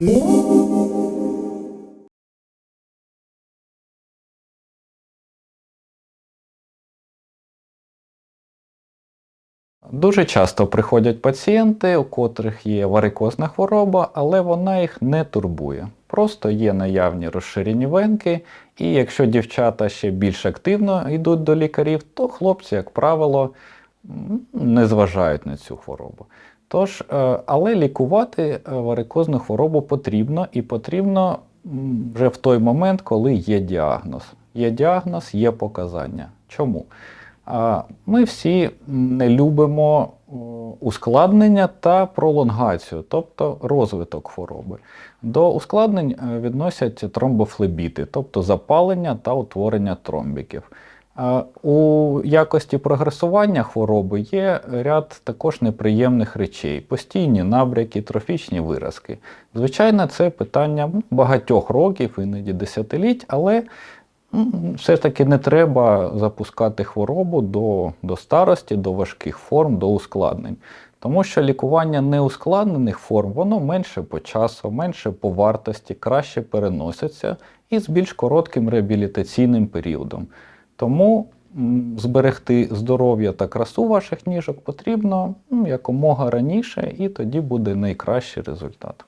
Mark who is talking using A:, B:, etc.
A: Дуже часто приходять пацієнти, у котрих є варикозна хвороба, але вона їх не турбує. Просто є наявні розширені венки, і якщо дівчата ще більш активно йдуть до лікарів, то хлопці, як правило, не зважають на цю хворобу. Тож, е, але лікувати е, варикозну хворобу потрібно і потрібно вже в той момент, коли є діагноз. Є діагноз, є показання. Чому? Ми всі не любимо ускладнення та пролонгацію, тобто розвиток хвороби. До ускладнень е, відносять тромбофлебіти, тобто запалення та утворення тромбіків. У якості прогресування хвороби є ряд також неприємних речей: постійні набряки, трофічні виразки. Звичайно, це питання багатьох років, іноді десятиліть, але все ж таки не треба запускати хворобу до, до старості, до важких форм, до ускладнень. Тому що лікування неускладнених форм воно менше по часу, менше по вартості, краще переноситься і з більш коротким реабілітаційним періодом. Тому зберегти здоров'я та красу ваших ніжок потрібно якомога раніше, і тоді буде найкращий результат.